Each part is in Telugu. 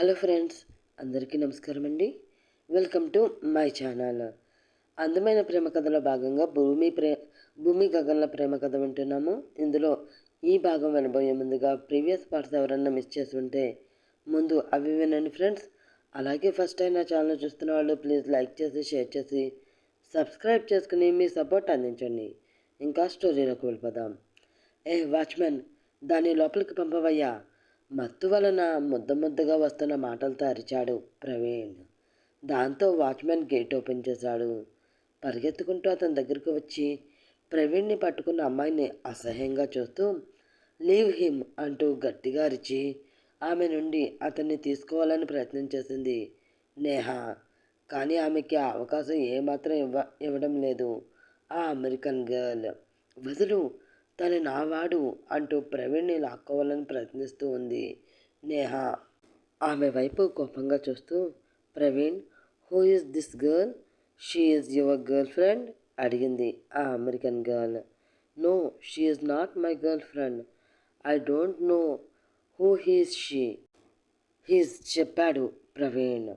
హలో ఫ్రెండ్స్ అందరికీ నమస్కారం అండి. Welcome to my channel. అందమైన ప్రేమ కథలో భాగంగా భూమి ప్రే భూమి గగన్ల ప్రేమ కథ వింటున్నాము. ఇందులో ఈ భాగం వినబోయే ముందుగా ప్రీవియస్ పార్ట్స్ ఎవరన్నా మిస్ చేసి ఉంటే ముందు అవి వినండి ఫ్రెండ్స్. అలాగే ఫస్ట్ టైం నా ఛానల్ చూస్తున్న వాళ్ళు ప్లీజ్ లైక్ చేసి షేర్ చేసి సబ్స్క్రైబ్ చేసుకుని మీ సపోర్ట్ అందించండి. ఇంకా స్టోరీలోకి వెళ్ళిపోదాం. ఏ వాచ్మెన్ దాన్ని లోపలికి పంపవయ్యా? మత్తు వలన ముద్ద ముద్దగా వస్తున్న మాటలతో అరిచాడు ప్రవీణ్. దాంతో వాచ్మెన్ గేట్ ఓపెన్ చేశాడు. పరిగెత్తుకుంటూ అతని దగ్గరకు వచ్చి ప్రవీణ్ని పట్టుకున్న అమ్మాయిని అసహ్యంగా చూస్తూ లీవ్ హిమ్ అంటూ గట్టిగా అరిచి ఆమె నుండి అతన్ని తీసుకోవాలని ప్రయత్నం చేసింది నేహ. కానీ ఆమెకి ఆ అవకాశం ఏమాత్రం ఇవ్వ ఇవ్వడం లేదు. ఆ అమెరికన్ గర్ల్. వదులు తను నావాడు అంటూ ప్రవీణ్ని లాక్కోవాలని ప్రయత్నిస్తూ ఉంది. నేహ ఆమె వైపు కోపంగా చూస్తూ Praveen who is this girl she is your girl friend అడిగింది ఆ American girl. No she is not my girl friend I don't know who he's she he's చెప్పాడు ప్రవీణ్.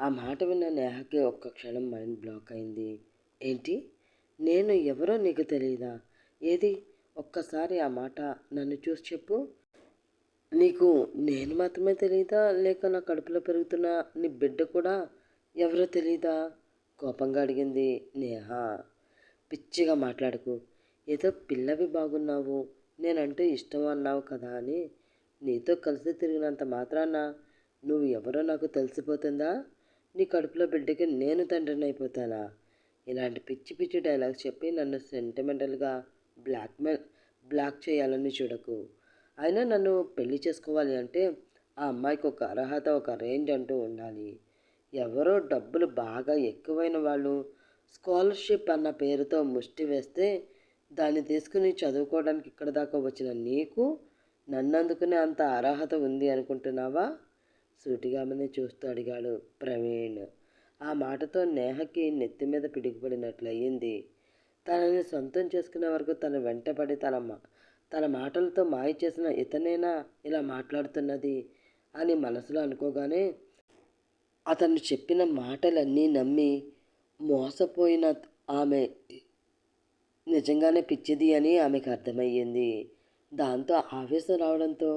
ఆ మాట విన్న నేహకి ఒక్క క్షణం మైండ్ బ్లాక్ అయింది. ఏంటి? నేను ఎవరో నీకు తెలియదా ఏది? ఒక్కసారి ఆ మాట నన్ను చూసి చెప్పు. నీకు నేను మాత్రమే తెలియదా లేక నా కడుపులో పెరుగుతున్న నీ బిడ్డ కూడా ఎవరో తెలియదా కోపంగా అడిగింది నేహా. పిచ్చిగా మాట్లాడుకు. ఏదో పిల్లవి బాగున్నావు నేనంటే ఇష్టం అన్నావు కదా అని. నీతో కలిసి తిరిగినంత మాత్రాన నువ్వు ఎవరో నాకు తెలిసిపోతుందా? నీ కడుపులో బిడ్డకి నేను తండ్రిని అయిపోతానా? ఇలాంటి పిచ్చి పిచ్చి డైలాగ్స్ చెప్పి నన్ను సెంటిమెంటల్గా బ్లాక్మెయిల్ బ్లాక్ చేయాలని చూడకు. అయినా నన్ను పెళ్ళి చేసుకోవాలి అంటే ఆ అమ్మాయికి ఒక అర్హత ఒక రేంజ్ అంటూ ఉండాలి. ఎవరో డబ్బులు బాగా ఎక్కువైన వాళ్ళు స్కాలర్షిప్ అన్న పేరుతో ముష్టి వేస్తే దాన్ని తీసుకుని చదువుకోవడానికి ఇక్కడ దాకా వచ్చిన నీకు నన్నందుకునే అంత అర్హత ఉంది అనుకుంటున్నావా? సూటిగామని చూస్తూ అడిగాడు ప్రవీణ్. ఆ మాటతో నేహకి నెత్తి మీద పిడుగుపడినట్లయింది తనని సొంతం చేసుకునే వరకు తను వెంటపడి తన మా తన మాటలతో మాయ చేసిన ఇతనేనా ఇలా మాట్లాడుతున్నది అని మనసులో అనుకోగానే అతను చెప్పిన మాటలన్నీ నమ్మి మోసపోయిన ఆమె నిజంగానే పిచ్చిది అని ఆమెకు అర్థమయ్యింది. దాంతో ఆవేశం రావడంతో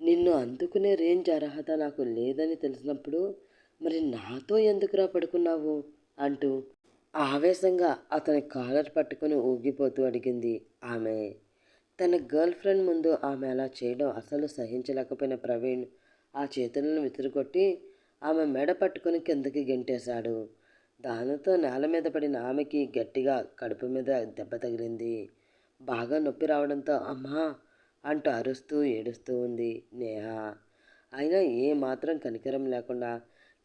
నిన్ను అందుకునే రేంజ్ అర్హత నాకు లేదని తెలిసినప్పుడు మరి నాతో ఎందుకురా పడుకున్నావు? అంటూ ఆవేశంగా అతని కాలర్ పట్టుకుని ఊగిపోతూ అడిగింది ఆమె. తన గర్ల్ ఫ్రెండ్ ముందు ఆమె అలా చేయడం అసలు సహించలేకపోయిన ప్రవీణ్ ఆ చేతులను విసిరుకొట్టి ఆమె మెడ పట్టుకుని కిందకి గెంటేశాడు. దానితో నేల మీద పడిన ఆమెకి గట్టిగా కడుపు మీద దెబ్బ తగిలింది. బాగా నొప్పి రావడంతో అమ్మా అంటూ అరుస్తూ ఏడుస్తూ ఉంది నేహ. అయినా ఏ మాత్రం కనికరం లేకుండా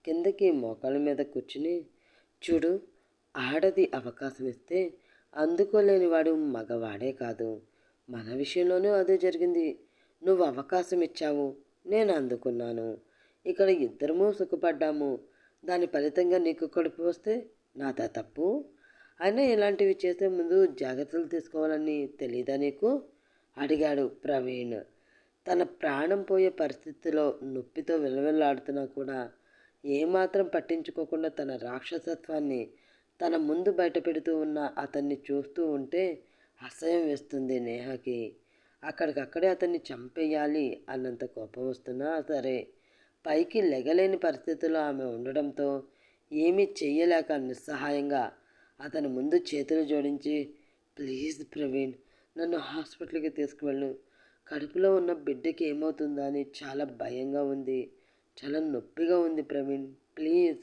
కిందకి మోకాళ్ళ మీద కూర్చుని చూడు ఆడది అవకాశం ఇస్తే అందుకోలేని వాడు మగవాడే కాదు. మన విషయంలోనూ అదే జరిగింది. నువ్వు అవకాశం ఇచ్చావు. నేను అందుకున్నాను. ఇక్కడ ఇద్దరము సుఖపడ్డాము. దాని ఫలితంగా నీకు కడుపు వస్తే నాదా తప్పు? అయినా ఇలాంటివి చేసే ముందు జాగ్రత్తలు తీసుకోవాలని తెలీదా నీకు? అడిగాడు ప్రవీణ్. తన ప్రాణం పోయే పరిస్థితిలో నొప్పితో విలవిల్లాడుతున్నా కూడా ఏమాత్రం పట్టించుకోకుండా తన రాక్షసత్వాన్ని తన ముందు బయట పెడుతూ ఉన్న అతన్ని చూస్తూ ఉంటే అసహ్యం వేస్తుంది నేహకి. అక్కడికక్కడే అతన్ని చంపేయాలి అన్నంత కోపం వస్తున్నా సరే పైకి లెగలేని పరిస్థితిలో ఆమె ఉండడంతో ఏమీ చెయ్యలేక నిస్సహాయంగా అతని ముందు చేతులు జోడించి ప్లీజ్ ప్రవీణ్ నన్ను హాస్పిటల్కి తీసుకువెళ్ళు. కడుపులో ఉన్న బిడ్డకి ఏమవుతుందా అని చాలా భయంగా ఉంది. చాలా నొప్పిగా ఉంది ప్రవీణ్ ప్లీజ్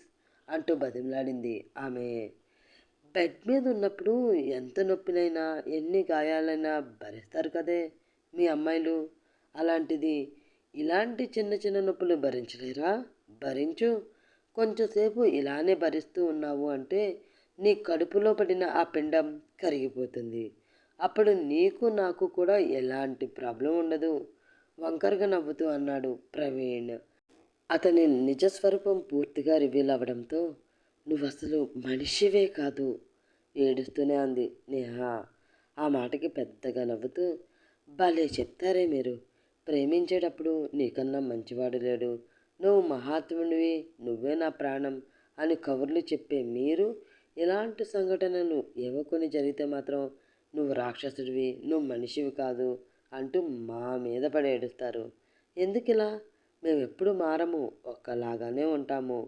అంటూ బతిమలాడింది ఆమె. బెడ్ మీద ఉన్నప్పుడు ఎంత నొప్పినైనా ఎన్ని గాయాలైనా భరిస్తారు కదే మీ అమ్మాయిలు. అలాంటిది ఇలాంటి చిన్న చిన్న నొప్పులు భరించలేరా? భరించు. కొంచెంసేపు ఇలానే భరిస్తూ ఉన్నావు అంటే నీ కడుపులో పడిన ఆ పిండం కరిగిపోతుంది. అప్పుడు నీకు నాకు కూడా ఎలాంటి ప్రాబ్లం ఉండదు. వంకరగా నవ్వుతూ అన్నాడు ప్రవీణ్. అతని నిజస్వరూపం పూర్తిగా రివీల్ అవ్వడంతో నువ్వు అసలు మనిషివే కాదు ఏడుస్తూనే అంది నేహా. ఆ మాటకి పెద్దగా నవ్వుతూ భలే చెప్తారే మీరు. ప్రేమించేటప్పుడు నీకన్నా మంచివాడు లేడు. నువ్వు మహాత్ముడివి నువ్వే నా ప్రాణం అని కబుర్లు చెప్పే మీరు ఇలాంటి సంఘటనలు ఏవో కొన్ని జరిగితే మాత్రం నువ్వు రాక్షసుడివి నువ్వు మనిషివి కాదు అంటూ మా మీద పడి ఏడుస్తారు ఎందుకు ఇలా మేము ఎప్పుడు మారము ఒక్కలాగానే ఉంటాము.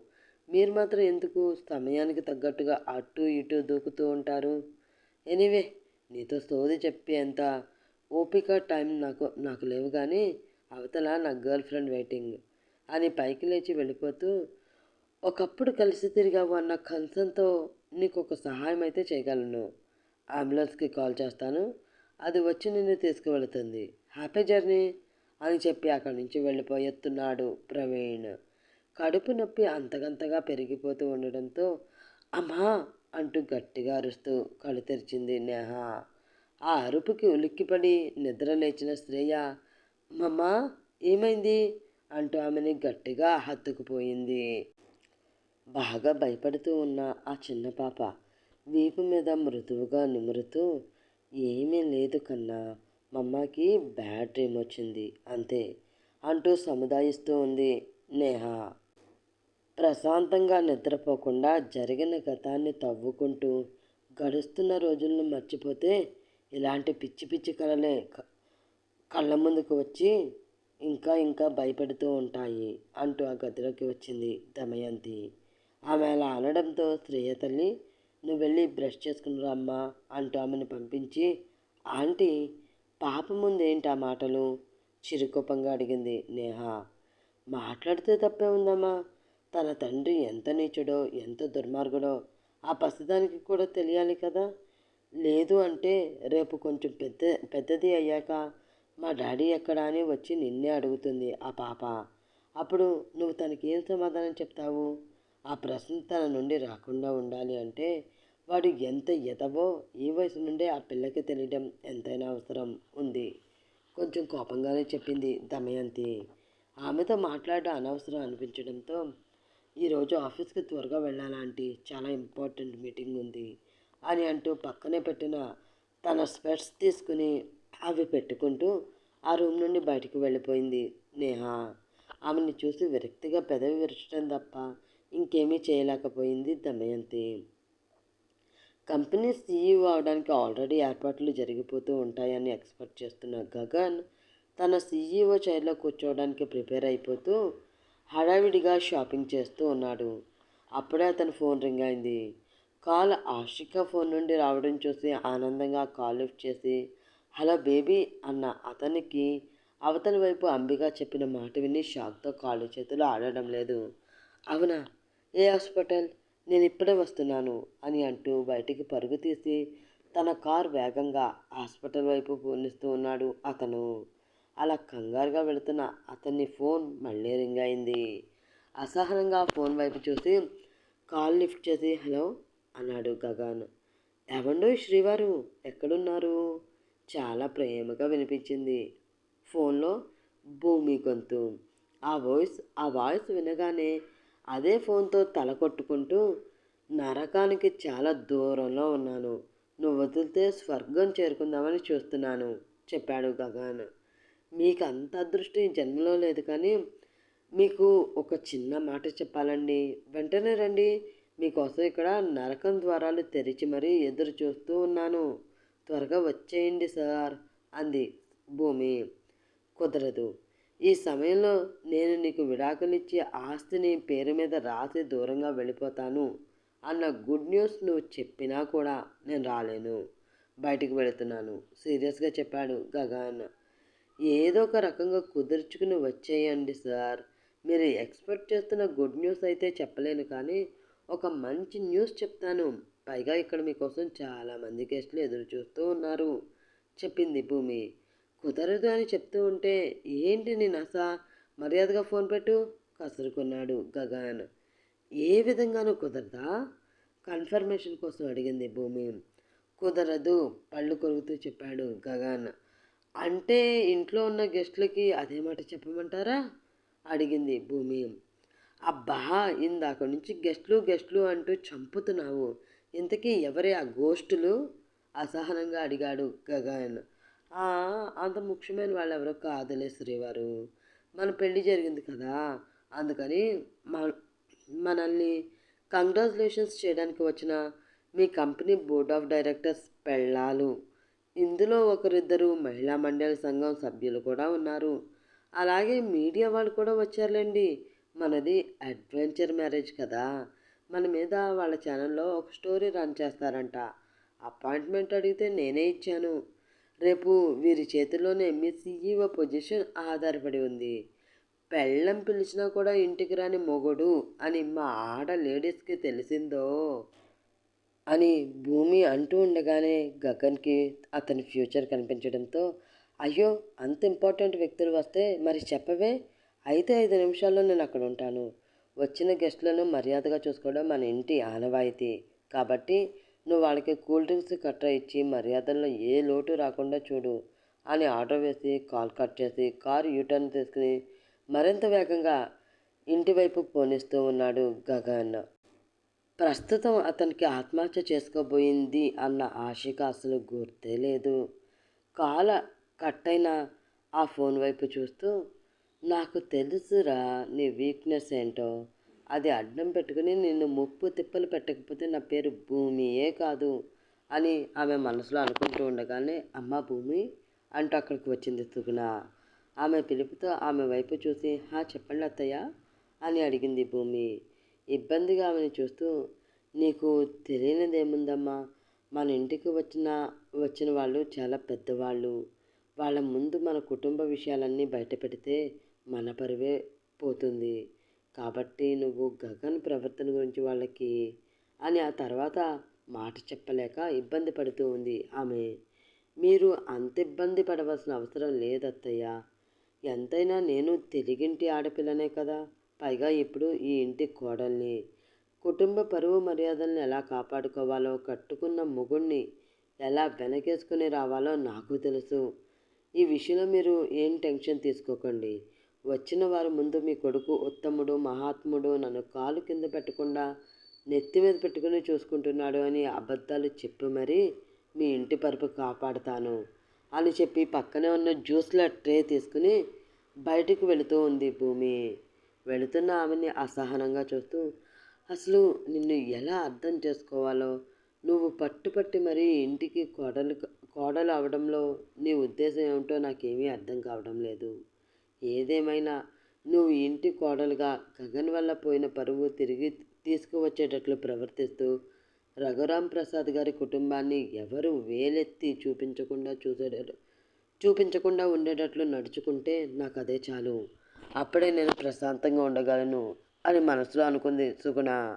మీరు మాత్రం ఎందుకు సమయానికి తగ్గట్టుగా అటు ఇటు దూకుతూ ఉంటారు? ఎనీవే నీతో సోది చెప్పేంత ఓపిక టైం నాకు నాకు లేవు కానీ అవతల నా గర్ల్ ఫ్రెండ్ వెయిటింగ్ అని పైకి లేచి వెళ్ళిపోతూ ఒకప్పుడు కలిసి తిరిగావు అన్న కన్సన్తో నీకు ఒక సహాయం అయితే చేయగలను. అంబులెన్స్కి కాల్ చేస్తాను. అది వచ్చి నిన్ను తీసుకువెళుతుంది. హ్యాపీ జర్నీ అని చెప్పి అక్కడి నుంచి వెళ్ళిపోయేస్తున్నాడు ప్రవీణ్. కడుపు నొప్పి అంతగంతగా పెరిగిపోతూ ఉండడంతో అమ్మా అంటూ గట్టిగా అరుస్తూ కళ్ళు తెరిచింది నేహ. ఆ అరుపుకి ఉలిక్కిపడి నిద్ర లేచిన శ్రేయ మమ్మా ఏమైంది? అంటూ ఆమెని గట్టిగా హత్తుకుపోయింది. బాగా భయపడుతూ ఉన్న ఆ చిన్న పాప వీపు మీద మృదువుగా నిమురుతూ ఏమీ లేదు కన్నా మమ్మకి బ్యాడ్ డ్రీమ్ వచ్చింది అంతే అంటూ సముదాయిస్తూ ఉంది నేహ. ప్రశాంతంగా నిద్రపోకుండా జరిగిన గతాన్ని తవ్వుకుంటూ గడుస్తున్న రోజులను మర్చిపోతే ఇలాంటి పిచ్చి పిచ్చి కళలే కళ్ళ ముందుకు వచ్చి ఇంకా ఇంకా భయపెడుతూ ఉంటాయి అంటూ ఆ గదిలోకి వచ్చింది దమయంతి. ఆమె అలా అనడంతో శ్రేయ తల్లి నువ్వు వెళ్ళి బ్రష్ చేసుకుని అమ్మా అంటూ ఆమెను పంపించి ఆంటీ పాప ముందేంటి ఆ మాటలు? చిరుకోపంగా అడిగింది నేహ. మాట్లాడితే తప్పే ఉందమ్మా తన తండ్రి ఎంత నీచుడో ఎంత దుర్మార్గుడో ఆ పసిదానికి కూడా తెలియాలి కదా. లేదు అంటే రేపు కొంచెం పెద్ద పెద్దది అయ్యాక మా డాడీ ఎక్కడా అని వచ్చి నిన్నే అడుగుతుంది ఆ పాప. అప్పుడు నువ్వు తనకి ఏం సమాధానం చెప్తావు? ఆ ప్రశ్న తన నుండి రాకుండా ఉండాలి అంటే వాడు ఎంత ఎదవో ఈ వయసు నుండే ఆ పిల్లకి తెలియడం ఎంతైనా అవసరం ఉంది. కొంచెం కోపంగానే చెప్పింది దమయంతి. ఆమెతో మాట్లాడడం అనవసరం అనిపించడంతో ఈరోజు ఆఫీస్కి త్వరగా వెళ్ళాలంటే చాలా ఇంపార్టెంట్ మీటింగ్ ఉంది అని అంటూ పక్కనే పెట్టిన తన స్పెట్స్ తీసుకుని అవి పెట్టుకుంటూ ఆ రూమ్ నుండి బయటకు వెళ్ళిపోయింది నేహ. ఆమెను చూసి విరక్తిగా పెదవి విరచడం తప్ప ఇంకేమీ చేయలేకపోయింది దమయంతి. కంపెనీ సీఈఓ అవడానికి ఆల్రెడీ ఏర్పాట్లు జరిగిపోతూ ఉంటాయని ఎక్స్పెక్ట్ చేస్తున్న గగన్ తన సీఈఓ చైర్లో కూర్చోవడానికి ప్రిపేర్ అయిపోతూ హడావిడిగా షాపింగ్ చేస్తూ ఉన్నాడు. అప్పుడే అతని ఫోన్ రింగ్ అయింది. కాల్ ఆషిక ఫోన్ నుండి రావడం చూసి ఆనందంగా కాల్ లిఫ్ట్ చేసి హలో బేబీ అన్న అతనికి అవతలి వైపు అంబిగా చెప్పిన మాట విని షాక్తో కాళ్ళు చేతులు ఆడడం లేదు. అవునా? ఏ హాస్పిటల్? నేను ఇప్పుడే వస్తున్నాను అని అంటూ బయటికి పరుగు తీసి తన కార్ వేగంగా హాస్పిటల్ వైపు పూర్ణిస్తూ ఉన్నాడు అతను. అలా కంగారుగా వెళుతున్న అతన్ని ఫోన్ మళ్ళీ రింగ్ అయింది. అసహనంగా ఫోన్ వైపు చూసి కాల్ లిఫ్ట్ చేసి హలో అన్నాడు గగన్. ఎవండో శ్రీవారు? ఎక్కడున్నారు? చాలా ప్రేమగా వినిపించింది. ఫోన్లో భూమి గొంతు ఆ వాయిస్ ఆ వాయిస్ వినగానే అదే ఫోన్తో తల కొట్టుకుంటూ నరకానికి చాలా దూరంలో ఉన్నాను. నువ్వు వదిలితే స్వర్గం చేరుకుందామని చూస్తున్నాను చెప్పాడు గగన్. మీకు అంత అదృష్టం ఈ జన్మలో లేదు కానీ మీకు ఒక చిన్న మాట చెప్పాలండి. వెంటనే రండి. మీకోసం ఇక్కడ నరకం ద్వారాలు తెరిచి మరీ ఎదురు చూస్తూ ఉన్నాను. త్వరగా వచ్చేయండి సార్ అంది భూమి. కుదరదు. ఈ సమయంలో నేను నీకు విడాకులిచ్చి ఆస్తిని పేరు మీద రాసి దూరంగా వెళ్ళిపోతాను అన్న గుడ్ న్యూస్ నువ్వు చెప్పినా కూడా నేను రాలేను. బయటికి వెళుతున్నాను. సీరియస్గా చెప్పాడు గగన్. ఏదో ఒక రకంగా కుదుర్చుకుని వచ్చేయండి సార్. మీరు ఎక్స్పెక్ట్ చేస్తున్న గుడ్ న్యూస్ అయితే చెప్పలేను కానీ ఒక మంచి న్యూస్ చెప్తాను. పైగా ఇక్కడ మీకోసం చాలామంది గెస్ట్లు ఎదురు చూస్తూ ఉన్నారు. చెప్పింది భూమి. కుదరదు అని చెప్తూ ఉంటే ఏంటి నేను అసా మర్యాదగా ఫోన్ పెట్టు. కసురుకున్నాడు గగన్. ఏ విధంగానూ కుదరదా? కన్ఫర్మేషన్ కోసం అడిగింది భూమి. కుదరదు పళ్ళు కొరుకుతూ చెప్పాడు గగన్. అంటే ఇంట్లో ఉన్న గెస్టులకి అదే మాట చెప్పమంటారా? అడిగింది భూమి అబ్బా ఇందాక నుంచి గెస్ట్లు గెస్ట్లు అంటూ చంపుతున్నావు. ఇంతకీ ఎవరే ఆ గోష్టులు అసహనంగా అడిగాడు గగన్. అంత ముఖ్యమైన వాళ్ళు ఎవరో కాదులే శ్రీవారు. మన పెళ్ళి జరిగింది కదా. అందుకని మనల్ని కంగ్రాచులేషన్స్ చేయడానికి వచ్చిన మీ కంపెనీ బోర్డ్ ఆఫ్ డైరెక్టర్స్ పెళ్ళాలు. ఇందులో ఒకరిద్దరు మహిళా మండలి సంఘం సభ్యులు కూడా ఉన్నారు. అలాగే మీడియా వాళ్ళు కూడా వచ్చారులేండి. మనది అడ్వెంచర్ మ్యారేజ్ కదా. మన మీద వాళ్ళ ఛానల్లో ఒక స్టోరీ రన్ చేస్తారంట. అపాయింట్మెంట్ అడిగితే నేనే ఇచ్చాను. రేపు వీరి చేతిలోనే మీ సీఈఓ పొజిషన్ ఆధారపడి ఉంది. పెళ్ళం పిలిచినా కూడా ఇంటికి రాని మొగుడు అని మా ఆడ లేడీస్కి తెలిసిందో? అని భూమి అంటూ ఉండగానే గగన్కి అతని ఫ్యూచర్ కనిపించడంతో అయ్యో అంత ఇంపార్టెంట్ వ్యక్తులు వస్తే మరి చెప్పవే? అయితే ఐదు నిమిషాల్లో నేను అక్కడ ఉంటాను. వచ్చిన గెస్ట్లను మర్యాదగా చూసుకోవడం మన ఇంటి ఆనవాయితీ. కాబట్టి నువ్వు వాళ్ళకి కూల్ డ్రింక్స్ కట్ట ఇచ్చి మర్యాదల్లో ఏ లోటు రాకుండా చూడు అని ఆర్డర్ వేసి కాల్ కట్ చేసి కారు యూటర్న్ తీసుకుని మరింత వేగంగా ఇంటివైపు పోనిస్తూ ఉన్నాడు గగన్. ప్రస్తుతం అతనికి ఆత్మహత్య చేసుకోబోయింది అన్న ఆశకి అసలు గుర్తే లేదు. కాల కట్టైన ఆ ఫోన్ వైపు చూస్తూ నాకు తెలుసురా నీ వీక్నెస్ ఏంటో? అది అడ్డం పెట్టుకుని నిన్ను ముప్పు తిప్పలు పెట్టకపోతే నా పేరు భూమియే కాదు అని ఆమె మనసులో అనుకుంటూ ఉండగానే అమ్మ భూమి అంటూ అక్కడికి వచ్చింది తుగున ఆమె పిలుపుతో ఆమె వైపు చూసి హా చెప్పండి అత్తయ్య అని అడిగింది భూమి. ఇబ్బందిగా ఆమెను చూస్తూ నీకు తెలియనిదేముందమ్మా? మన ఇంటికి వచ్చిన వచ్చిన వాళ్ళు చాలా పెద్దవాళ్ళు. వాళ్ళ ముందు మన కుటుంబ విషయాలన్నీ బయట పెడితే మన పరువే పోతుంది. కాబట్టి నువ్వు గగన్ ప్రవర్తన గురించి వాళ్ళకి అని ఆ తర్వాత మాట చెప్పలేక ఇబ్బంది పడుతూ ఉంది ఆమె. మీరు అంత ఇబ్బంది పడవలసిన అవసరం లేదత్తయ్య. ఎంతైనా నేను తెలుగింటి ఆడపిల్లనే కదా. పైగా ఇప్పుడు ఈ ఇంటి కోడల్ని కుటుంబ పరువు మర్యాదల్ని ఎలా కాపాడుకోవాలో కట్టుకున్న మొగుణ్ణి ఎలా వెనకేసుకుని రావాలో నాకు తెలుసు. ఈ విషయంలో మీరు ఏం టెన్షన్ తీసుకోకండి. వచ్చిన వారి ముందు మీ కొడుకు ఉత్తముడు మహాత్ముడు నన్ను కాలు కింద పెట్టకుండా నెత్తి మీద పెట్టుకుని చూసుకుంటున్నాడు అని అబద్ధాలు చెప్పి మరీ మీ ఇంటి పరుపు కాపాడుతాను. అని చెప్పి పక్కనే ఉన్న జ్యూస్ల ట్రే తీసుకుని బయటికి వెళుతూ ఉంది భూమి. వెళుతున్న ఆమెని అసహనంగా చూస్తూ అసలు నిన్ను ఎలా అర్థం చేసుకోవాలో? నువ్వు పట్టుపట్టి మరీ ఇంటికి కోడలు కోడలు అవడంలో నీ ఉద్దేశం ఏమిటో నాకేమీ అర్థం కావడం లేదు. ఏదేమైనా నువ్వు ఇంటి కోడలుగా గగన్ వల్ల పోయిన పరువు తిరిగి తీసుకువచ్చేటట్లు ప్రవర్తిస్తూ రఘురాం ప్రసాద్ గారి కుటుంబాన్ని ఎవరు వేలెత్తి చూపించకుండా చూసేటట్లు చూపించకుండా ఉండేటట్లు నడుచుకుంటే నాకు అదే చాలు. అప్పుడే నేను ప్రశాంతంగా ఉండగలను అని మనసులో అనుకుంది సుగుణ.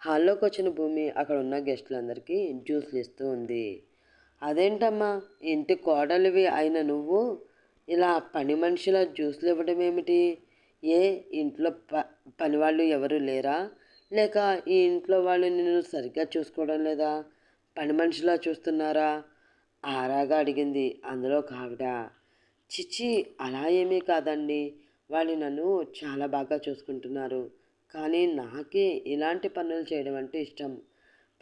హాల్లోకి వచ్చిన భూమి అక్కడ ఉన్న గెస్టులందరికీ జ్యూస్లు ఇస్తూ ఉంది. అదేంటమ్మా ఇంటి కోడలివి అయిన నువ్వు? ఇలా పని మనుషుల జ్యూస్లు ఇవ్వడం ఏమిటి? ఏ ఇంట్లో ప పనివాళ్ళు ఎవరు లేరా? లేక ఈ ఇంట్లో వాళ్ళు నిన్ను సరిగ్గా చూసుకోవడం లేదా? పని మనిషిలా చూస్తున్నారా? ఆరాగా అడిగింది అందులో కావిడ చిచి అలా ఏమీ కాదండి. వాళ్ళు నన్ను చాలా బాగా చూసుకుంటున్నారు. కానీ నాకే ఇలాంటి పనులు చేయడం అంటే ఇష్టం.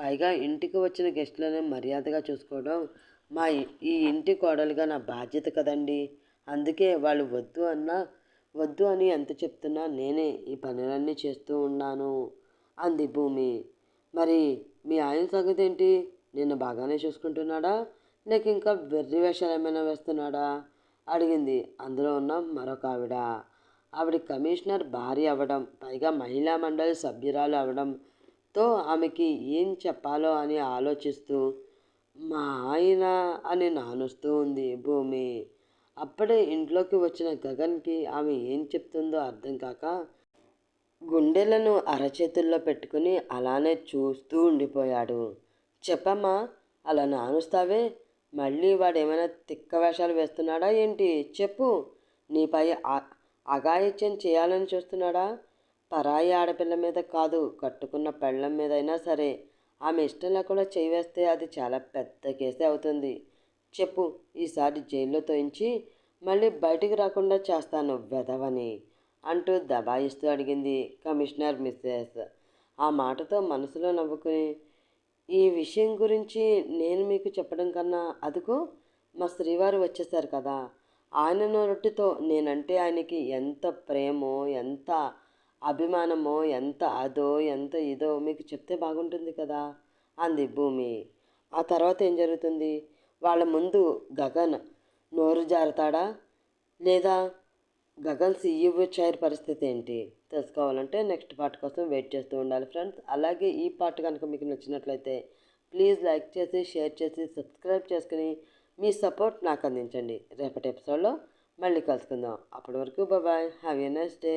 పైగా ఇంటికి వచ్చిన గెస్టులను మర్యాదగా చూసుకోవడం మా ఈ ఇంటి కోడలుగా నా బాధ్యత కదండి. అందుకే వాళ్ళు వద్దు అన్నా వద్దు అని ఎంత చెప్తున్నా నేనే ఈ పనులన్నీ చేస్తూ ఉన్నాను అంది భూమి. మరి మీ ఆయన సంగతి ఏంటి? నిన్ను బాగానే చూసుకుంటున్నాడా? లేక ఇంకా వెర్రి వేషాలు ఏమైనా వేస్తున్నాడా? అడిగింది. అందులో ఉన్న మరొక ఆవిడ ఆవిడ కమిషనర్ భార్య అవ్వడం పైగా మహిళా మండలి సభ్యురాలు అవడంతో ఆమెకి ఏం చెప్పాలో అని ఆలోచిస్తూ మా ఆయన అని నానుస్తూ ఉంది భూమి. అప్పుడే ఇంట్లోకి వచ్చిన గగన్కి ఆమె ఏం చెప్తుందో అర్థం కాక గుండెలను అరచేతుల్లో పెట్టుకుని అలానే చూస్తూ ఉండిపోయాడు. చెప్పమ్మా అలా నానుస్తావే? మళ్ళీ వాడు ఏమైనా తిక్క వేషాలు వేస్తున్నాడా ఏంటి? చెప్పు. నీపై అగాయత్యం చేయాలని చూస్తున్నాడా? పరాయి ఆడపిల్ల మీద కాదు కట్టుకున్న పెళ్ళం మీదైనా సరే. ఆమె ఇష్టం లేకుండా చేయి వేస్తే అది చాలా పెద్ద కేసే అవుతుంది. చెప్పు ఈసారి జైల్లో తోయించి మళ్ళీ బయటికి రాకుండా చేస్తాను వెధవని అంటూ దబాయిస్తూ అడిగింది కమిషనర్ మిస్సెస్. ఆ మాటతో మనసులో నవ్వుకుని ఈ విషయం గురించి నేను మీకు చెప్పడం కన్నా అదుకు మా శ్రీవారు వచ్చేసారు కదా. ఆయన నొరటితో నేనంటే ఆయనకి ఎంత ప్రేమో ఎంత అభిమానమో ఎంత అదో ఎంత ఇదో మీకు చెప్తే బాగుంటుంది కదా అంది భూమి. ఆ తర్వాత ఏం జరుగుతుంది? వాళ్ళ ముందు గగన్ నోరు జారుతాడా? లేదా గగన్ సీఈఓ చైర్ పరిస్థితి ఏంటి? తెలుసుకోవాలంటే నెక్స్ట్ పార్ట్ కోసం వెయిట్ చేస్తూ ఉండాలి ఫ్రెండ్స్. అలాగే ఈ పార్ట్ కనుక మీకు నచ్చినట్లయితే ప్లీజ్ లైక్ చేసి షేర్ చేసి సబ్స్క్రైబ్ చేసుకుని మీ సపోర్ట్ నాకు అందించండి రేపటి ఎపిసోడ్లో మళ్ళీ కలుసుకుందాం. అప్పటి వరకు బాబాయ్ హ్యావ్ ఎ నైస్ డే